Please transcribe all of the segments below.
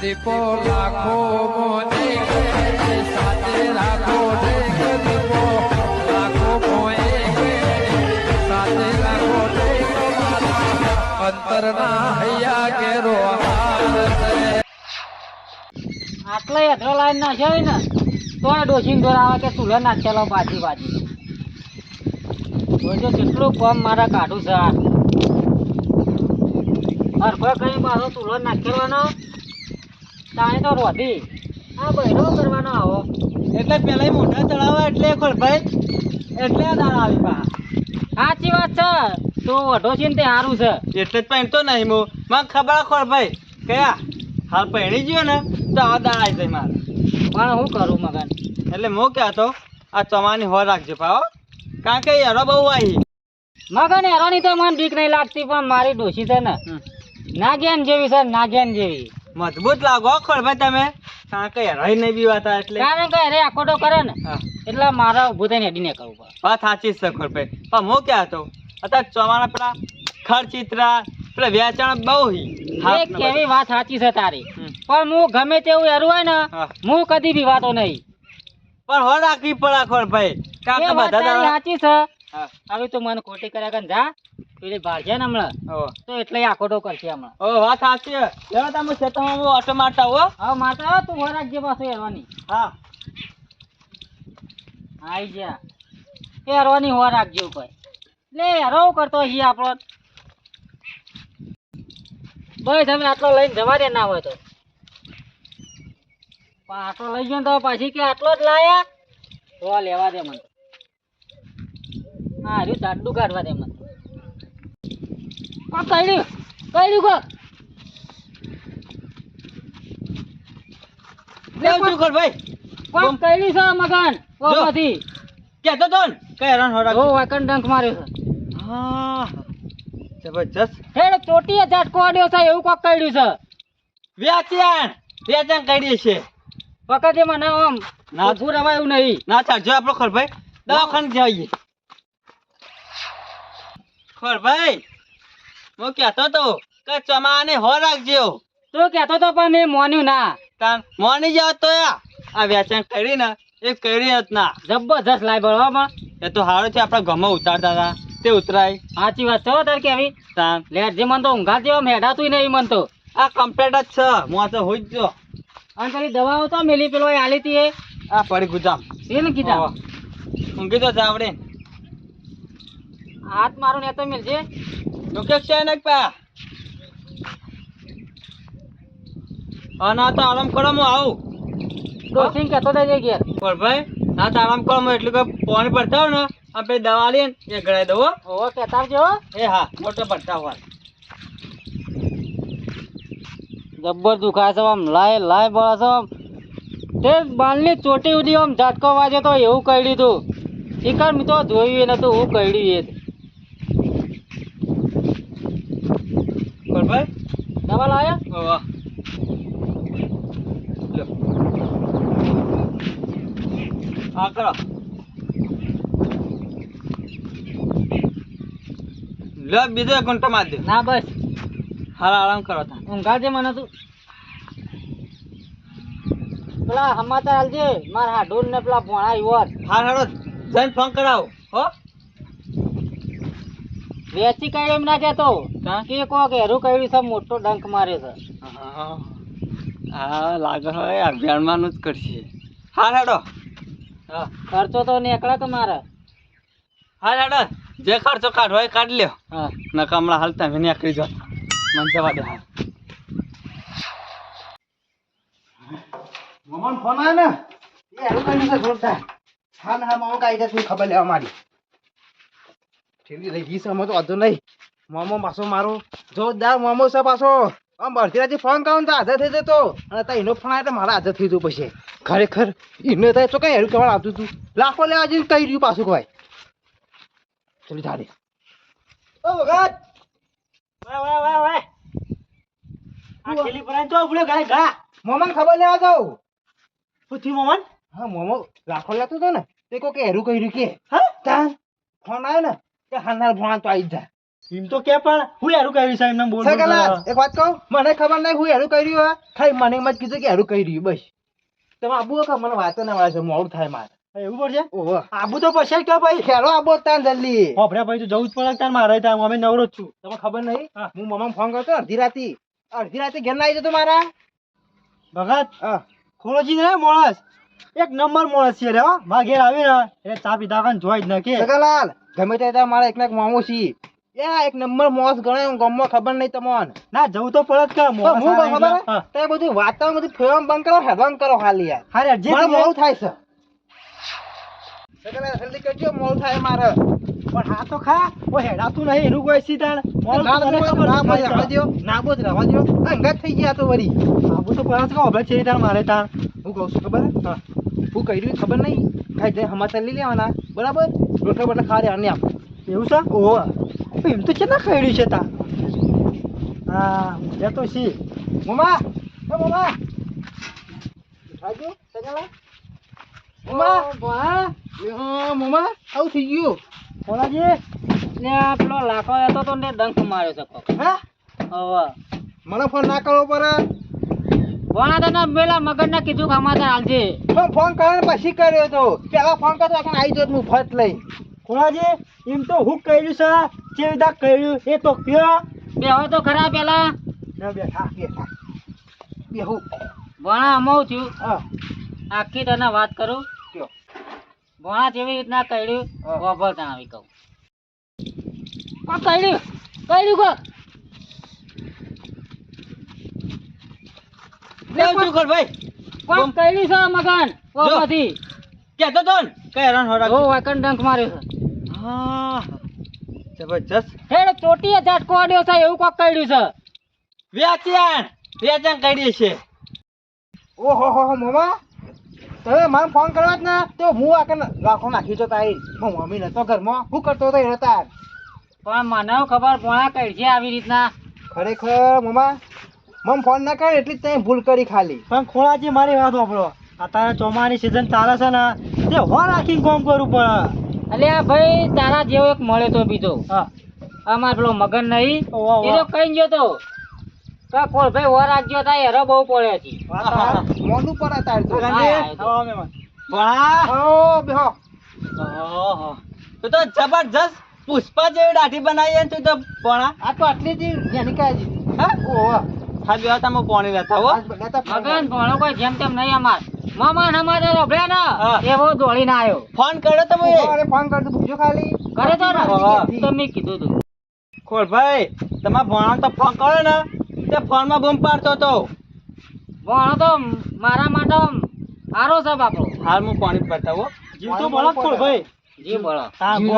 દીપો લાખો મોને સાથે રાખો દીપો. લાખો મોએ સાથે રાખો લાઈન નાખ્યા હોય ને તો ડોસીને ઢોર આવે કે ચૂલે નાખેલો પાછી પાછી જોજો કેટલું કોમ મારા કાઢું છે આ. હરભર કઈ પાછો ચૂલો નાખેવાનો તાણે તો રોધી. આ બહેરો કરવાનો આવો. એટલે પેલા મોઢા ચડાવવા એટલે ખોલભાઈ એટલે દાળ આવી પા. સાચી વાત છે. તો વઢો છે ને તે સારું છે. એટલે જ પહેણતો નહીં હું મને ખબર ખોલભાઈ કયા? હાલ પહેરી ગયો ને તો આ દાળ આવી જાય મારે. પણ હું કરું મગન? એટલે હું કહેતો આ ચમાની હો રાખજો પાઓ કારણ કે યારો બહુ આવી મગન યારોની તો મને બીક નહીં લાગતી પણ મારી ડોસી છે ને. નાગેન જેવી છે નાગેન જેવી. મજબૂત લાગો હો તમે. કારણ કે યારો નહીં બીવાતા એટલે. કારણ કે અરે આકોટો કરે ને. એટલે મારે ઊભું થઈને હેડીને કરવું વાત સાચી જ છે ખોલભાઈ પણ હું કહેતો અત્યારે ચમાના પેલા ખરચિત્રા પેલા વેચાણ બહુ હી. એ કેવી વાત સાચી છે તારી. પણ હું ગમે તેવું હેરું હોય ને હું. કદી બીવાતો નહીં. પણ હો રાખવી પડે કારણ કે બધા સાચી છે. આવી તો મને ખોટી કર્યા કે જા. પેલી ભાળશે ને હમણાં? તો એટલે આકોટો કરશે હમણાં. ઓ વાત સાચી લેવા તમે ખેતરમાં હું ઓટો મારતા હો. હા માતા તું હો રાખજે પાછું એરવાની હા. આઈ જા. હેરવાની હો રાખજો કોઈ લે હેરો કરતો હી આપણો. બસ તમે આટલો લઈને જવા દે ના હોય તો. પણ આટલો લઈ ગયો તો પાછી કે આટલો જ લાયા? તો લેવા દે મને. હા રહ્યું ચાડું કાઢવા દે મને. કઈડ્યું કોક લે લેવ છું ખોલભાઈ કોક કઈડ્યું છે મગન ઓ જો. બધી. કહેતો તો ને કઈ હેરાન હો ઓ વાકણ ડંખ માર્યો છે. હા. જબરજસ્ત. હેડ ચોટીએ ઝાટકો આડ્યો છે એવું કોક કઈડ્યું છે. વેચાણ વેચાણ કરી છે વખતે મને આમ ના. ઊભું રવાયું નહીં. ના ચાલજો આપણો ખોલભાઈ દવાખાને જઈએ. ખોલભાઈ હું કહેતો તો કે ચમાને હો રાખજો. તું કહેતો તો પણ મેં મોન્યું ના. તાન મોની જાવ તો આ વેચાણ કરી ને એ કરી જ ના. જબરજસ્ત લાઈ બળવામાં એ તો સારું છે આપણા ગમે ઉતારતા હતા. તે ઉતરાય. સાચી વાત છે તાર કેવી. તાર લેટ જે મન તો ઊંઘા જેવો મેઢાતું નહીં મન તો. આ કમ્પ્લેટ જ છે. હું તો હોય જ જો અને પેલી દવાઓ તો મેલી પેલો આલી હતી એ. આ પડી ગુજામ એ ને કીધા. ઊંઘી તો જાવડે હાથ મારું ને તો મિલજે. દુખે છે ને પા? અને આ તો આરામ કરો હું આવું. ડોસીને કહેતો થઈ ગયા પણ ભાઈ આ તો આરામ કરો એટલે કે પાણી પડતા હોય ને આપણે દવા લઈએ ને એ ગળાઈ દઉં હો. કહેતા આવજો હો. એ હા મોટો પડતા હોય. જબ્બર દુખાય છે આમ લાય લાય બળા છે આમ. તે બાલની ચોટી ઉડી આમ ઝાટકો વાજે તો એવું કહી તું શિકાર મિત્રો જોયું નતું હું કહી એ પણ ભાઈ દવા લાયા. હા કરો. લો બીજો એક ઘંટો માર દે. ના બસ. હાલ આરામ કરો તા ઊંઘા છે મને તું. પેલા હમાતા હાલજે મારા હાડોર ને પેલા ભોણા યુવત હાલ હાલો જઈને ફોન કરાવો હો. વેચી કઈ એમ ના કેતો કે કો કે હેરું કઈ છે મોટો ડંક મારે છે. હા લાગે હવે અભિયાનમાંનું જ કરશે. હા હેડો. હા ખર્ચો તો નીકળે કે મારે? હા હેડો. જે ખર્ચો કાઢો એ કાઢ લ્યો. હા. નકા હમણાં હાલ તમે નીકળી જાઓ. મને જવા દે. મમન ફોન આવે ને? એ હેરું કઈ છે જોરદાર. હા ને હા મામા કાઈ તું ખબર લેવા મારી ઠેલી લઈ ગઈ તો વાંધો નહીં. મોમો પાછો મારો જોરદાર મોમો છે પાછો. આમ રાતે ફોન કરો તો આધા થઈ જતો. અને ત્યાં એનો ફોન આવ્યો તો મારા આધા થઈ જતો પછી ખરેખર એને થાય તો કઈ હેરું કહેવાનું આવતું હતું લાખો લેવા જઈને કહી રહ્યું પાછું કહેવાય ચલી ધારે ઓ ભગત! વાહ વાહ વાહ વાહ. આ છેલ્લી પરાઈ તો ગાય ગા મોમન ખબર લેવા જાઉં. થયું મોમન હા મોમો લાખો લેતો હતો ને. તે કોઈ હેરું કહી રહ્યું કે. હા? તાન ફોન આવ્યો ને કે હાનાર ફોન તો આવી જા એમ તો કે પણ હું યારું કર્યું છે એમને બોલ એક વાત કહું? મને ખબર નહીં હું હેરું કર્યું હે ખાલી મને એમ જ કીધું કે હેરું કર્યું બસ. તમે આબુ કે મને વાત ના મળે છે મોડું થાય મારે. એવું પડશે? ઓહો આબુ તો પછી કે ભાઈ ખેલો આબો તાન જલ્દી. હોભળ્યા ભાઈ તો જવું જ પડે તાર મારે ત્યાં અમે નવરો જ છું. તમને ખબર નહીં? હું. મમ્મા ફોન કરતો અડધી રાતી. અડધી રાતે ઘેર ના આવી જતો મારા. ભગત? હા. ખોલોજી ને માણસ એક નંબર માણસ છે રે હો. મારા ઘેર આવી ને એ ચા પીધા કાન જોઈ જ ન સગાલાલ ગમે તે ત્યાં મારા એક ના એક મામો છી. એક નંબર મોસ ગણાય હું ગામમાં ખબર નહીં તમને. ના જવું તો પડે જ કે મોસ હું ખબર? હે? બધું વાતાવરણ બધું ફેમ બંધ કરો હેરાન કરો ખાલી યાર. હારે જે મોડું થાય છે. સગાલાલ, જલ્દી કરજો મોડું થાય મારે. પણ હા તો ખા ઓ હેડાતું નહીં એનું કોઈ સીતાણ ના મોડું તો ખબર ના બોલ, છે. રહેવા દ્યો. અંગાત થઈ ગયા તો વળી આબુ તો પડે જ કે છે તાર મારે તાર હું કહું છું ખબર હા હું કર્યું ખબર નહીં ખાઈ જાય સમાચાર લઈ લેવાના બરાબર રોટલા બોટલા ખાવા દેવાના આપણે. એવું છે ઓ એમ તો છે ના ખૈડ્યું છે તા હા એ તો સી મમ્મા એ મમ્મા ઉઠાડજો, સગલા મમ્મા હા, મમ્મા આવું થઈ ગયું કોલાજી ને આ પેલો લાખો હતો તો ને ડંખ માર્યો છે કોક. હા? હવે. મને ફોન ના કરવો પડે. ભણા તને પેલા મગજને કીધું કે સમાચાર હાલજે. પણ ફોન કર્યો પછી કર્યો તો. પેલા ફોન કરતો આખા આવી જોત હું ફટ લઈ કોલાજી એમ તો હું કર્યું છે? જે વિધા કર્યું એ તો કયો? હવે તો ખરા પેલા. બેઠા. બેઠા બેહું ભણા અમું થયું હા. આખી તને વાત કરું. ભણા જેવી રીતના કર્યું ગોભર આવી કહું. કર્યું કર્યું કોક લેવ કર ભાઈ? કોક કર્યું છે મગન કોકમાંથી કેતો તો કઈ હેરાન હો ઓ વાકણ ડંખ માર્યો છે. હા. જબરજસ્ત. હેડ ચોટીએ ઝટકો આડ્યો છે એવું કોક કર્યું છે. વેચાણ. વેચાણ કર્યું છે. ઓહો હો હો મમ્મા તમે મને ફોન કરવા જ ને. તો હું આ કને રાખો નાખી તો તારી. હું મમ્મી નતો ઘરમાં શું કરતો હતો એ તાર પણ મને ખબર ભણા કઈ છે આવી રીતના. ખરેખર મમ્મા મમ ફોન ના કરે એટલી જ તમે ભૂલ કરી ખાલી. પણ ખોળાજી મારી વાત વાપરો. અત્યારે ચોમાની સિઝન ચાલે છે ને તે હો રાખી કોમ કરવું પડે એટલે આ ભાઈ તારા જેવો એક મળ્યો તો બીજો. હા. અમાર પેલો મગન નહીં. એ તો કઈ ગયો તો? કા કોલ ભાઈ વર રાજ્યો થાય હેરો બહુ પડે છે. મોનું પર તાર તો. હા, હા, તો. આવો મહેમાન. ભણા. આવો બેહો ઓહો. તું તો જબરજસ્ત પુષ્પા જેવી દાઢી બનાવી તું તો ભણા. આ તો આટલી જ જેની કાજી હા? ઓહો હા બે તમે પોણી લેતા હો. મગન ભણો કોઈ જેમ તેમ નહીં અમાર. મામા અમારે રોભે ના ને એવો દોડીને આવ્યો ફોન કર્યો તમે અરે ફોન કરતો પૂછજો ખાલી. કરે તો ને. તો મેં કીધું તું. ખોલ ભાઈ તમારે ભણા તો ફોન કરો ને. તે ફોનમાં બૂમ પાડતો હતો. ભણો તો મારા માટે સારો છે બાપો હાલ હું પાણી જીવ તો ભાઈ. જી બોલો હા, જીવ.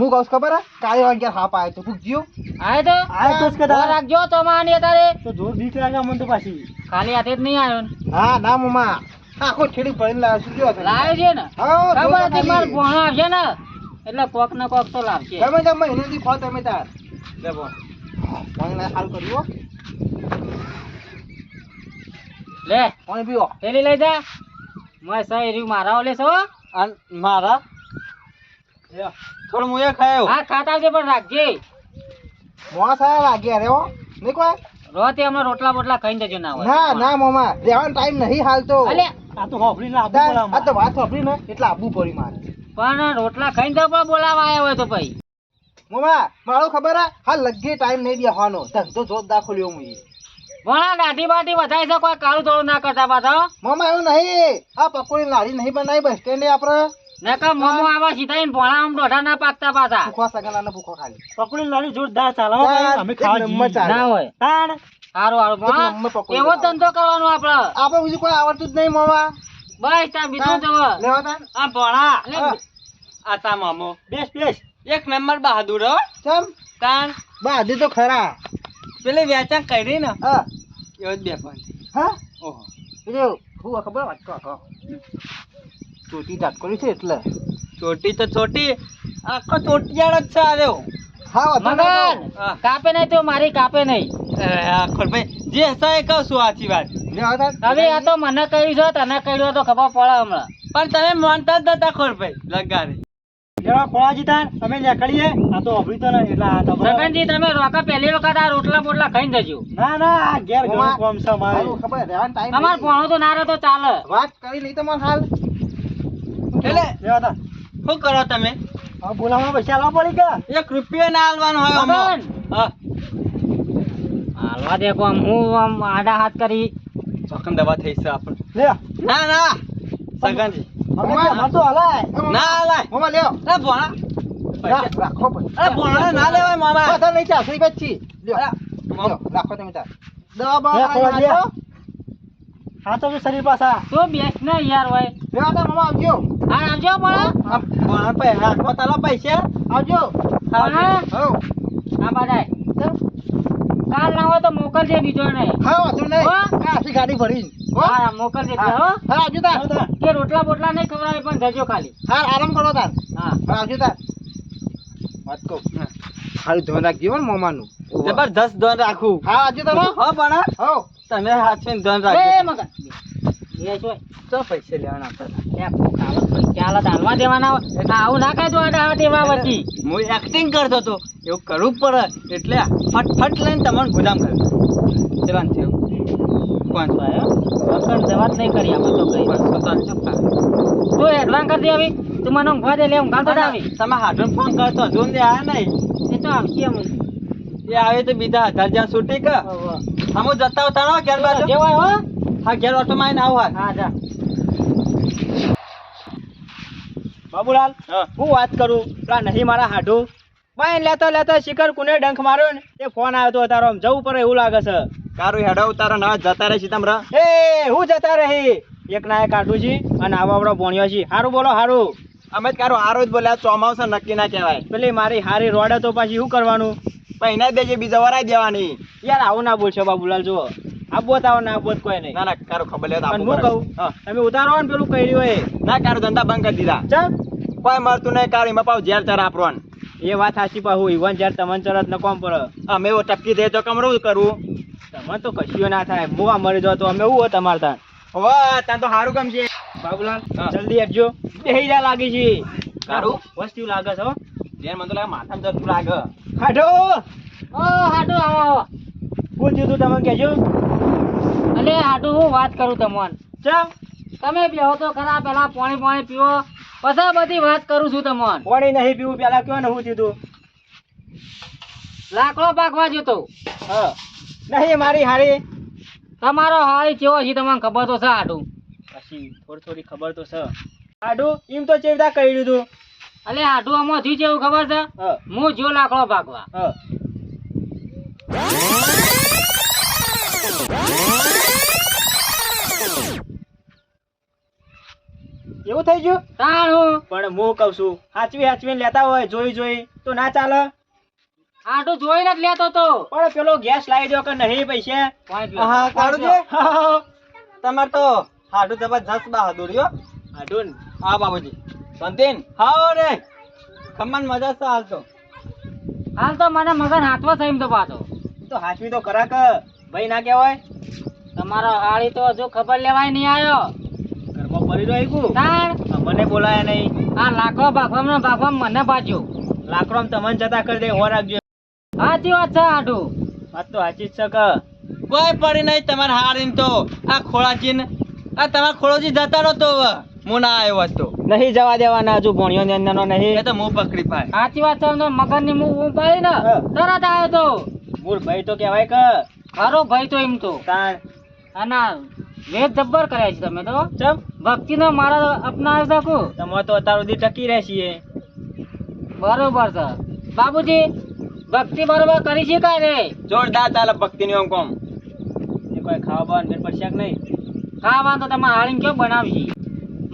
હું કહું ખબર કાલે વાગ્યા હાપ તો. પૂછજો આય તો? આય તો જ રાખજો તો માની અત્યારે. તો જોર બીક લાગે મને તો પાછી. ખાલી હાથે જ નહીં આવ્યો હા ના મમ્મા. આખો ઠેડી ભરીને લાવ્યો છું. જો લાવ્યો છે ને? ખબર હતી ખાલી. ભણો આવશે ને? એટલે કોક ને કોક તો લાવશે. તમે મહિનેથી ખો તમે તાર. લે બોલ. હાલ કર્યું. લે પાણી પીવો. થેલી લઈ જા. મેં સહી રહ્યું મારા ઓલે છો મારા? થોડું હું એ ખાયો. હા ખાતા છે પણ રાખજે. મોસ આયા વાગ્યા રે હો. નહીં કોઈ? રોતે હમણાં રોટલા બોટલા ખાઈને જજો ના હોય. ના ના મોમા. રહેવાનો ટાઈમ નહીં હાલતો. અલે. આ તો હોભળીને ના આબુ પડે આ તો વાત સાંભળી ને એટલે આબુ પડી મારે. પણ રોટલા ખાઈને તો પણ બોલાવા આવ્યા હોય તો ભાઈ મોમા મારું ખબર હે? હાલ લગી ટાઈમ નહીં દેવાનો ધંધો જોરદાર ખોલ્યો હું ભણા દાઢી બાટી વધારે છે કોઈ કાળું થોડું ના કરતા પાછા. મમ્મા એવું નહીં. આ પકોડી લારી નહીં બનાવી બસ સ્ટેન્ડે આપણે નકર મોમો આવા સીધા ઇન ભોણા આમ દોઢા ના પાકતા પાછા. ભૂખવા સગનાનો ભૂખો ખાલી. પકોડી લારી જોરદાર ચાલો અમે ખાવા. ના હોય. તાણ. સારું સારું એક પકોડી એવો. ધંધો કરવાનો આપણે. આપણે બીજું કોઈ આવડતું જ નહીં મોમા. બસ ત્યાં બીજું જવો લેવા તાન આ ભણા. આ તા મોમો. બેસ બેસ. એક નંબર બહાદુર હો. ચમ. તાણ બહાદુર તો ખરા. પેલી વેચાણ કરી ને હા. એવો જ બે પણ હા? ઓહો. એટલે હું ખબર વાત કહો ચોટી જાત કરી છે એટલે. ચોટી તો ચોટી આખો ચોટિયાળ જ છે આર્યો હા મગન. કાપે નહીં તો મારી કાપે નહીં. અરે આખો ભાઈ જે હસા એ કહું છું સાચી વાત. હવે આ તો મને કહ્યું છે તને કહ્યું તો ખબર પડે હમણાં. પણ તમે માનતા જ નતા ખોર ભાઈ અમે નીકળીએ આ તો અભરી તો નહીં એટલે આ તો બરાબર. સગનજી તમે રોકા પહેલી વખત આ રોટલા બોટલા ખાઈને જજો. ના ના આ ઘેર ઘણું ઓમાં- છે મારે ખબર રહેવાનો time તમારે નહીં. તો ના રહે તો ચાલે. વાત કરી નહીં તમારે હાલ. એટલે લેવા શું કરો તમે? હવે બોલાવવા પૈસા લાવવા પડી ગયા એક રૂપિયા ના હાલવાનો હોય મગન! હા. હાલવા દે કોમ હું આમ આડા હાથ કરી. દવા થઈ છે આપણે ના ના. સગનજી. અમાર તો હલાય. ના હલાય. મામા લ્યો. અરે ભોણા રાખ. અરે ભોણા ના લેવાય મામા બધા નહીં ઈ જ છી. લ્યો. રાખો તમે તાર. દવા બવા લે. હાથો બી શરીર પાછા તો બેસ ને યાર હોય લ્યો, તાર મામા આવજો. હા આવજો આ ભોણા પૈ હાથમાં તાલા પૈસા આવજો. હા. આ બધાય કાલ ના હોય તો મોકલજે બીજો ને હા, વાંધો નહીં. હો? આખી ગાડી ભરી હા મોકલજે હા, હા, આવજો તાર. કે રોટલા બોટલા નહીં ખવડાવે પણ જજો ખાલી. હા, આરામ કરો તાર. હા. હા, આવજો તાર. વાત કહું. ખાલી ધ્યાન રાખજો હો ને મોમાનું. જબરદસ્ત ધ્યાન રાખું. હા, આવજો તારો હા. ભણા હો. તમે હાથમાં રાખજો. એ મગન એ તો પૈસા લેવાના દેવાના હોય. આવું ના ખાય તો આડા હાથ પછી. હું એક્ટિંગ કરતો હતો એવું કરવું પડે. એટલે ફટફટ લઈને તમારું ગુલામ કર્યું ચલાન છે પાંચ વખત જવાત નહીં કરી આપણે તો કઈ. બસ તો ચૂપ કર. તું એડવાન્સ કરી દે આવી તું મને ઊંઘવા દે લે ઊંઘા તો આવી તમે હાથો ફોન કરતો હજુ ને આયા નહીં. એ તો આવશે એમ એ આવે તો બીજા હજાર જ્યાં છૂટી કે. અમુ જતા ઉતારો ઘેર બાજુ. હો. હા ઘેર ઓટો માં આવો હા જા. બાબુલાલ હું. વાત કરું? પેલા નહીં મારા હાડુ બાઈ લેતા લેતા શિખર કુને ડંખ માર્યો ને? એ ફોન આવ્યો તો તારો. જવું પડે એવું લાગે છે. તારું હેડો તારા ના જતા રહે સીતામ એ હું જતા રહી. એક ના એક છે અને આવા આપણો ભણ્યો છે સારું બોલો સારું અમે તારો હારો જ બોલ્યા ચોમાવશે નક્કી ના કહેવાય. પેલી મારી હારી રોડે તો પછી શું કરવાનું? પણ એના દેજે બીજા વરાઈ દેવાની. યાર આવું ના બોલશો બાબુલાલ જુઓ. આબોત આવો ના આબોત કોઈ નહીં. ના ના કારું ખબર લે તો પણ આપવું હું કહું તમે ઉતારો ને પેલું કર્યું હોય ના કારો ધંધા બંધ કરી દીધા. ચમ. કોઈ મળતું નહીં કારું એમાં પાછું ઝેર ચાર આપવાનું. એ વાત સાચી પા હું ઈવન જ્યારે તમને ચરત ન કોમ પડે અમે એવો ટપકી દે તો કમરું કરવું તમને તો કશું ના થાય. મોવા મરી જાવ તો અમે એવું હોય તમારે ત્યાં વાહ ત્યાં તો સારું કામ છે. બાબુલાલ. જલ્દી આપજો. બેહી જા લાગે છે. કારું? વસ્તુ લાગે છે હો. જેન મને તો લાગે માથામાં જતું લાગે. હાડો. ઓ હાડુ આવો. આવો શું તમે કહેજો. અલે આટલું હું વાત કરું તમને. ચમ? તમે બેહો તો ખરા પેલા પાણી પાણી પીવો પછી બધી વાત કરું છું તમને. પાણી નહીં પીવું પેલા કયો ને થયું તું લાકડો પાકવા જતો. હા. નહીં મારી હારી. તમારો હારી કેવો છે તમને ખબર તો છે હાડુ પછી થોડી થોડી ખબર તો છે. હાડું એમ તો ચેવડા કહી દીધું? અલે હાડુ આમાં થયું એવું ખબર છે? હા. હું જો લાકડો પાકવા. હા. એવું થઈ ગયું? તાણું. પણ હું કઉ છું હાચવી હાચવીને લેતા હોય જોઈ જોઈ તો ના ચાલે. હાડુ જોઈને જ લેતો તો. પણ પેલો ગેસ લાવી દો કે નહીં પૈસે? હા છે. તમાર તો હાડું જબરજસ્ત બહાદુર યો હા બાબુજી સંતીન હાઓ રે. ખમણ મજા છે હાલ તો. હાલ તો મને મગન હાથમાં થઈ તો પાછો. તો હાચવી તો કરા કે ભાઈ ના કહેવાય? તમારો હાળી તો હજુ ખબર લેવાય નહીં આવ્યો. પડી રહ્યું તાણ. મને બોલાયા નહીં. આ લાકડો બાફામ ને બાફામ મને પાછો. લાકડો તમને જતા કરી દે હો રાખજો. સાચી વાત છે આઠું વાત તો સાચી જ છે કે. કોઈ પડી નહીં તમારે હારીને તો. આ ખોળાજીને આ તમારા ખોળોજી જતા રહો તો. હું ના આવ્યો હોત નહીં જવા દેવાના હજુ ભણ્યો ને એ તો હું પકડી પાય સાચી વાત છે મગનની મું ઉપાડી ને તરત આવ્યો તો. મૂળ ભાઈ તો કહેવાય કે. ખરો ભાઈ તો એમ તો. તાણ. આના વેદ જબ્બર કર્યા છે તમે તો. ચમ. ભક્તિ નો મારા અપનાવી શકું તમે તો અત્યાર સુધી ટકી રહેશીએ બરોબર છે. બાબુજી ભક્તિ બરોબર કરી કાંઈ રે? જોરદાર ચાલે ભક્તિની ઓમ કોમ. એ કોઈ ખાવા બાવા મેળ પડશે નહીં. ખાવાનું તો તમે હાળીને કેમ બનાવશી?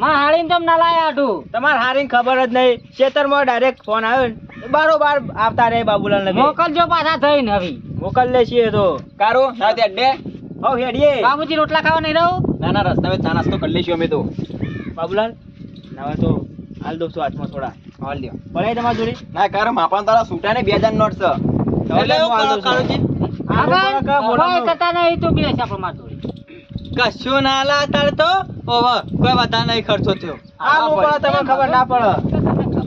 માં હાળીને તમ ના લાયા હાડું તમારે હારીને ખબર જ નહીં. ખેતરમાં ડાયરેક્ટ ફોન આવ્યો ને બારોબાર આવતા રહે બાબુલાલ મોકલજો પાછા થઈને હવે. મોકલ લેશીએ તો. કારો સાથે તે ડે હવ હેડીએ. બાબુજી રોટલા ખાવા નહીં રહું? ના ના રસ્તા ચા નાસ્તો કરી લઈશું અમે તો. બાબુલાલ ના તો હાલ દોસ્તો હાથમાં થોડા. હાલ લ્યો. પડાય તમારા જોડે? ના કારું માપાન તારા સૂટા ને બે હજાર નોટ છે. એટલે કશું ના લા તાર તો ઓવ કોઈ વધારે નહીં ખર્ચો થયો. આ લોકો તમે ખબર ના પડે.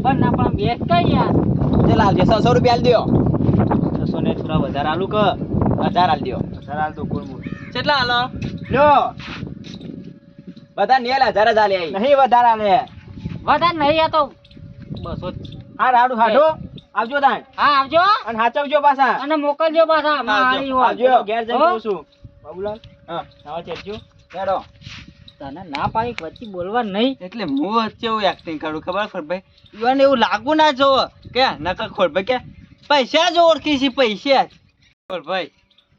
પણ ના પણ બેસ કઈ યાર. તે લાલજી છસો રૂપિયા આલ દ્યો. છસો ને થોડા વધારે આલું કે? કોઈ. કેટલા આલો? લ્યો. બધા નિયલ હજાર જ આલે. નહીં વધારે હાલે વધારે નહીં આ તો બસો હા રાડું હાડો. આવજો તાણ. હા આવજો. અને હાચવજો પાછા. અને મોકલજો પાછા મારી આવજો. ઘેર જઈને હો? કહું છું. બાબુલાલ. હા. આવા ચેજો હેડો તને ના પાડી વચ્ચે બોલવા નહીં. એટલે હું વચ્ચે એવું એક્ટિંગ કરું ખબર ખોરભાઈ ઈવન એવું લાગુ ના જોવો. કે નકર ખોરભાઈ કે પૈસા જ ઓળખી છે પૈસા જ. ખોરભાઈ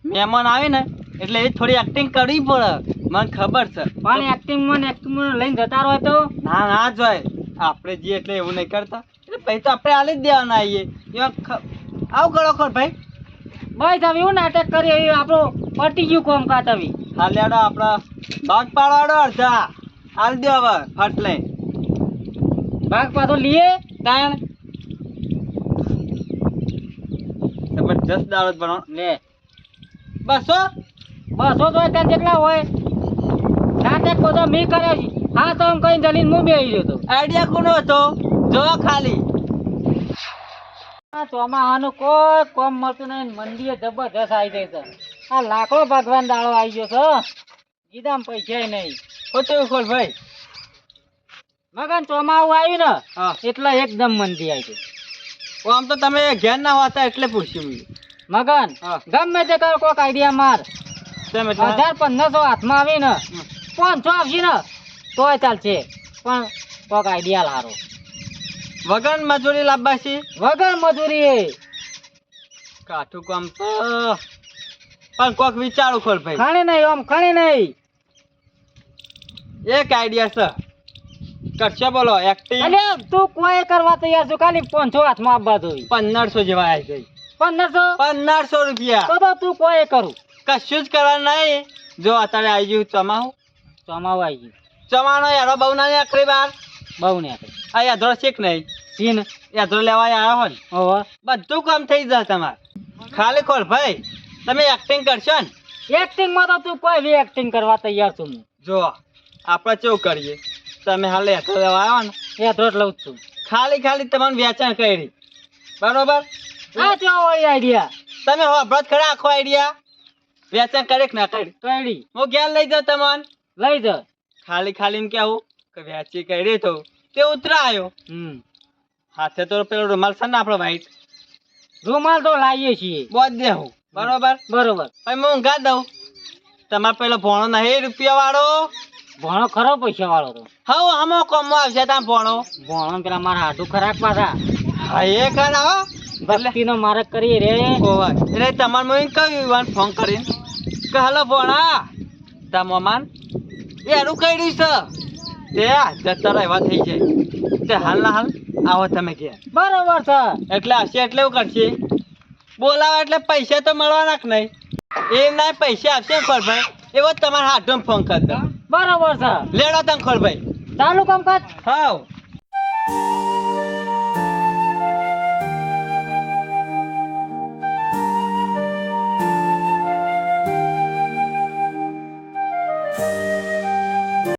મહેમાન આવે ને એટલે એ થોડી એક્ટિંગ કરવી પડે. મને ખબર છે. પણ એક્ટિંગ મને એક્ટિંગ લઈને જતા રહો તો? ના ના જોય. આપણે જે એટલે એવું નહીં કરતા. એટલે પૈસા તો આપણે આલી જ દેવાના આવીએ ખ- આવું કરો ખોરભાઈ ભાઈ. હવે એવું નાટક કરીએ એ આપણું પટી ગયું કોમ કાત હવે. હાલે આડો આપણા ભાગ પાડવાડો અડધા. હાલ દો હવે ફટલે ભાગ પાછો લીએ તાણ. જબરજસ્ત દાળ જ બનાવો. લે. બસો? બસો તો ત્યાં જેટલા હોય. નાટક બધો મી કર્યો છે. હા તો હું કઈ જલીને હું બેહી રહ્યો તો. આઈડિયા કોનો હતો? જો ખાલી. ચોમાહાનું કોઈ કોમ મળતું નહીં. મંદિરે જબરજસ્ત આવી જાય છે. આ લાકડો ભગવાન દાળો આવી ગયો છે ગીધામ પૈસા નહીં. હોતું ખોલ ભાઈ. મગન ચોમાવું આવ્યું ને એટલે એકદમ મંદી આવી ગઈ આમ તો તમે ઘેર ના હોતા એટલે પૂછ્યું મગન ગમે તે કરો કોક આઈડિયા માર. હજાર પંદરસો હાથમાં આવી ને પાંચસો આવશે ને તોય ચાલશે. પણ કોક આઈડિયા લારો. વગર મજૂરી લાવવા છે વગર મજૂરી. કાઠું કામ તો. પણ કોક વિચારું ખોલ ભાઈ. ખાણી નહીં આમ ખાણી નહીં. એક આઈડિયા છે. કરશે બોલો એક્ટિંગ અરે તું કોઈ કરવા તૈયાર છું? ખાલી પાંચસો હાથમાં આપવા જોઈએ પંદરસો જેવા આવી ગઈ. પંદરસો? પંદરસો રૂપિયા. તો તો કોઈ કરું? કશું જ કરવા નહીં. જો અત્યારે આવી ગયું ચોમાહું. ચોમાવું આવી ગયું. ચમાનો યારો બહુ ના આખરી બાર બહુ ને આ યાદરો શીખ નહીં? સીન યાદરો લેવા આવ્યા હોય ને. ઓહો. બધું કામ થઈ જાય તમારે. ખાલી ખોલ ભાઈ. તમે એક્ટિંગ કરશો ને. એક્ટિંગમાં તો તું કોઈ બી એક્ટિંગ કરવા તૈયાર છું હું. જો આપણે કેવું કરીએ? તમે હાલ યાદરો લેવા આવ્યા ને. એ તો લઉં જ છું. ખાલી ખાલી તમારું વેચાણ કરી. બરોબર? આ આઈડિયા તમે હો જ ખરા આખો આઈડિયા વેચાણ કરે ના કરી? કઈડી હું ઘેર લઈ જાઉં તમને? લઈ જાઉં ખાલી ખાલી એમ કેવું? કે વેચી કરી તો. તે ઉતરાયો. હમ. હાથે તો પેલો રૂમાલ છે ને આપણો ભાઈ? રૂમાલ તો લાવીએ છીએ. બોજ દેવું બરોબર? બરોબર. પછી હું ઊંઘા દઉં. તમારે પેલો ભોણો નહીં રૂપિયા વાળો ભણો ખરો પૈસા વાળો તો. હવ આમાં કોમો આવશે ત્યાં ભોણો. ભણો પેલા મારા હાથું ખરાક પાછા. હા એ ખરા ભક્તિનો માર્ગ કરી રે. એટલે તમાર મેં કહ્યું ઈવાન ફોન કરીને? કે હલો ભોણા તા મોમાન એનું કર્યું છે? તે જતા એવા થઈ જાય. તે હાલ ના હાલ આવો તમે કે બરાબર છે. એટલે હશે એટલે એવું કરશે. બોલાવે એટલે પૈસા તો મળવાના જ નહીં? એ ના પૈસા આપશે ખોરભાઈ એવો તમારા હાથમાં ફોન કરતા બરાબર છે. લેડો તમે ખોરભાઈ ચાલુ કામકાજ? હાવ.